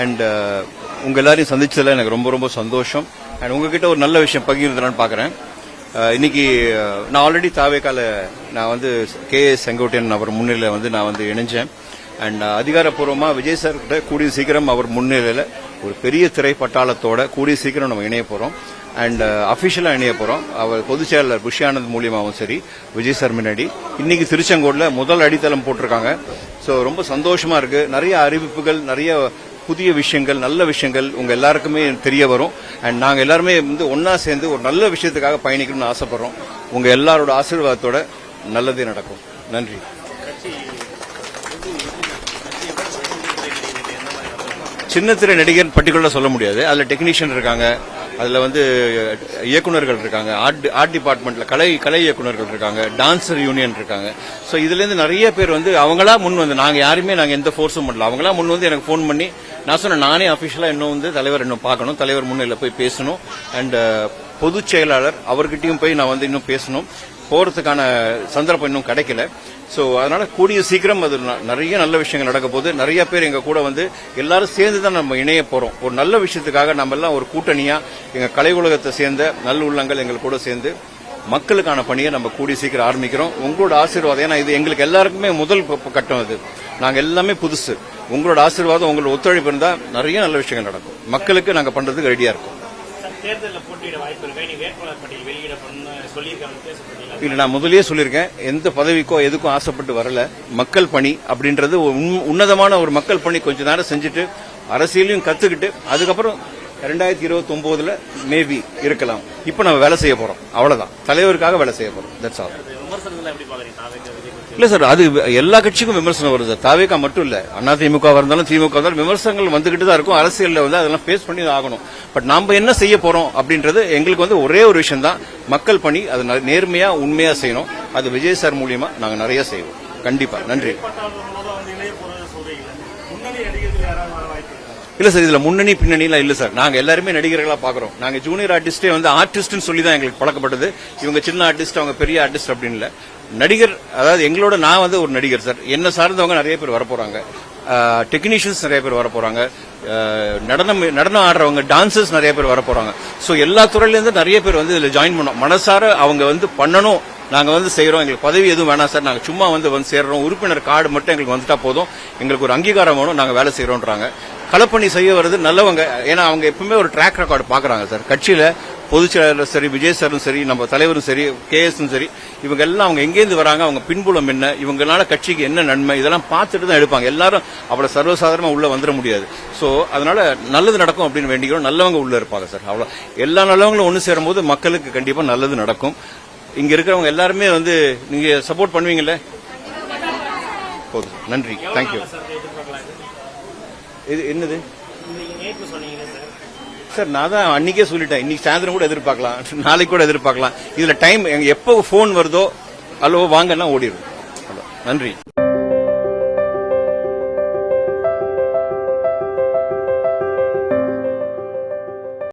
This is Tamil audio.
அண்ட் uh, உங்க எல்லாரையும் சந்திச்சதுல எனக்கு ரொம்ப ரொம்ப சந்தோஷம். அண்ட் உங்ககிட்ட ஒரு நல்ல விஷயம் பகிர்ந்துலான்னு பாக்குறேன். Uh, இன்னைக்கு uh, நான் ஆல்ரெடி தாவேக்கால நான் வந்து கே எஸ் செங்கோட்டையன் அவர் முன்னிலையில் வந்து நான் வந்து இணைஞ்சேன். அண்ட் அதிகாரப்பூர்வமா விஜய் சார் கிட்ட கூடிய சீக்கிரம் அவர் முன்னிலையில் ஒரு பெரிய திரை பட்டாளத்தோட கூடிய சீக்கிரம் நம்ம இணைய போறோம். அண்ட் அபிஷியலா இணைய போறோம். அவர் பொதுச் செயலாளர் புஷியானந்த் மூலியமாவும் சரி விஜய் சார் முன்னாடி. இன்னைக்கு திருச்செங்கோடுல முதல் அடித்தளம் போட்டிருக்காங்க. ஸோ ரொம்ப சந்தோஷமா இருக்கு. நிறைய அறிவிப்புகள் நிறைய புதிய விஷயங்கள் நல்ல விஷயங்கள் உங்க எல்லாருக்குமே தெரிய வரும். அண்ட் நாங்க எல்லாருமே வந்து ஒன்னா சேர்ந்து ஒரு நல்ல விஷயத்துக்காக பயணிக்கணும்னு ஆசைப்படுறோம். உங்க எல்லாரோட ஆசீர்வாதத்தோட நல்லதே நடக்கும். நன்றி. சின்ன திரை நடிகர் பர்டிகுலராக சொல்ல முடியாது. அதில் டெக்னீஷியன் இருக்காங்க. அதில் வந்து இயக்குனர்கள் இருக்காங்க. ஆர்ட் ஆர்ட் டிபார்ட்மெண்ட்டில் கலை கலை இயக்குனர்கள் இருக்காங்க. டான்ஸர் யூனியன் இருக்காங்க. ஸோ இதுலேருந்து நிறைய பேர் வந்து அவங்களா முன் வந்து நாங்கள் யாருமே நாங்கள் எந்த ஃபோர்ஸும் பண்ணல. அவங்களா முன் வந்து எனக்கு ஃபோன் பண்ணி நான் சொன்னேன் நானே அஃபிஷியலாக இன்னும் வந்து தலைவர் இன்னும் பார்க்கணும். தலைவர் முன்னில போய் பேசணும். அண்ட் பொதுச் செயலாளர் அவர்கிட்டயும் போய் நான் வந்து இன்னும் பேசணும். போறதுக்கான சந்தர்ப்பம் இன்னும் கிடைக்கல. ஸோ அதனால கூடிய சீக்கிரம் அது ந- நிறைய நல்ல விஷயங்கள் நடக்க போகுது நிறைய பேர் எங்க கூட வந்து எல்லாரும் சேர்ந்து தான் நம்ம இணைய போறோம். ஒரு நல்ல விஷயத்துக்காக நம்ம எல்லாம் ஒரு கூட்டணியா எங்க கலை உலகத்தை சேர்ந்த நல்ல உள்ளங்கள் எங்கள் கூட சேர்ந்து மக்களுக்கான பணியை நம்ம கூடிய சீக்கிரம் ஆரம்பிக்கிறோம். உங்களோட ஆசீர்வாதம் ஏன்னா இது எங்களுக்கு எல்லாருக்குமே முதல் கட்டம் அது. நாங்கள் எல்லாமே புதுசு. உங்களோட ஆசீர்வாதம் உங்களோட ஒத்துழைப்பு இருந்தால் நிறைய நல்ல விஷயங்கள் நடக்கும். மக்களுக்கு நாங்கள் பண்றதுக்கு ரெடியா இருக்கோம். தேர்தலில் போட்டியிட வாய்ப்பு இருக்கா? நீ வேட்பாளர் பட்டியல் வெளியிட சொல்லியிருக்காங்க இல்லை நான் முதலே சொல்லியிருக்கேன். எந்த பதவிக்கோ எதுக்கும் ஆசைப்பட்டு வரல. மக்கள் பணி அப்படின்றது உன்னதமான ஒரு மக்கள் பணி கொஞ்ச நேரம் செஞ்சுட்டு அரசியலையும் கத்துக்கிட்டு அதுக்கப்புறம் ரெண்டாயிரத்தி இருபத்தி ஒன்பதுல மேபி இருக்கலாம். இப்ப நம்ம வேலை செய்ய போறோம். அவ்வளவுதான். தலைவருக்காக வேலை செய்ய போறோம். தட்ஸ் ஆல் இல்ல சார் அது எல்லா கட்சிக்கும் விமர்சனம் வருது சார். தாவேக்கா மட்டும் இல்ல. அண்ணா திமுக இருந்தாலும் திமுக இருந்தாலும் விமர்சனங்கள் வந்துகிட்டு தான் இருக்கும். அரசியல்ல வந்து அதெல்லாம் ஃபேஸ் பண்ணி தான் ஆகணும். பட் நாம என்ன செய்ய போறோம் அப்படின்றது எங்களுக்கு வந்து ஒரே ஒரு விஷயம் தான். மக்கள் பணி அது ந- நேர்மையா உண்மையா செய்யணும். அது விஜய் சார் மூலியமா நாங்க நிறைய செய்வோம். கண்டிப்பா. நன்றி. இல்லை இல்ல சார் இதுல முன்னணி பின்னணிலாம் இல்ல சார். நாங்க எல்லாருமே நடிகர்களா பாக்குறோம். நாங்க ஜூனியர் ஆர்டிஸ்டே வந்து ஆர்டிஸ்ட்னு சொல்லி தான் எங்களுக்கு பழக்கப்பட்டது. இவங்க சின்ன ஆர்டிஸ்ட் அவங்க பெரிய ஆர்டிஸ்ட் அப்படின்னு இல்ல. நடிகர் அதாவது எங்களோட நான் வந்து ஒரு நடிகர் சார். என்ன சார்ந்தவங்க நிறைய பேர் வர போறாங்க டெக்னீஷியன்ஸ் நிறைய பேர் வர போறாங்க நடனம் நடனம் ஆடுறவங்க டான்சர்ஸ் நிறைய பேர் வர போறாங்க எல்லா துறையிலேருந்து நிறைய பேர் வந்து இதில் ஜாயின் பண்ணோம். மனசார அவங்க வந்து பண்ணணும். நாங்கள் வந்து செய்கிறோம் எங்களுக்கு பதவி எதுவும் வேணாம் சார். நாங்கள் சும்மா வந்து வந்து சேர்றோம். உறுப்பினர் கார்டு மட்டும் எங்களுக்கு வந்துட்டா போதும். எங்களுக்கு ஒரு அங்கீகாரம் வேணும். நாங்கள் வேலை செய்கிறோன்றாங்க களப்பணி செய்ய வர்றது நல்லவங்க. ஏன்னா அவங்க எப்பவுமே ஒரு ட்ராக் ரெக்கார்டு பாக்குறாங்க சார் கட்சியில பொதுச் செயலாளர் சரி விஜய் சாரும் சரி நம்ம தலைவரும் சரி கேஎஸும் சரி இவங்க எல்லாம் அவங்க எங்கேருந்து வராங்க அவங்க பின்புலம் என்ன இவங்களால கட்சிக்கு என்ன நன்மை இதெல்லாம் பார்த்துட்டு தான் எடுப்பாங்க. எல்லாரும் அவ்வளவு சர்வசாதாரணமா உள்ள வந்துட முடியாது. சோ அதனால நல்லது நடக்கும் அப்படின்னு வேண்டிக்கிறோம். நல்லவங்க உள்ள இருப்பாங்க சார் அவ்வளோ. எல்லா நல்லவங்களும் ஒன்று சேரும்போது மக்களுக்கு கண்டிப்பா நல்லது நடக்கும். இங்க இருக்கிறவங்க எல்லாருமே வந்து நீங்க சப்போர்ட் பண்ணுவீங்கல்ல? போதும். நன்றி. தேங்க்யூ இது என்னது? சார். நான் தான் அன்னைக்கே சொல்லிட்டேன். இன்னைக்கு சாயந்தரம் கூட எதிர்பார்க்கலாம். நாளைக்கு கூட எதிர்பார்க்கலாம். இதுல டைம் எப்போ ஃபோன் வருதோ அல்லோ வாங்கன்னா ஓடிடும் நன்றி.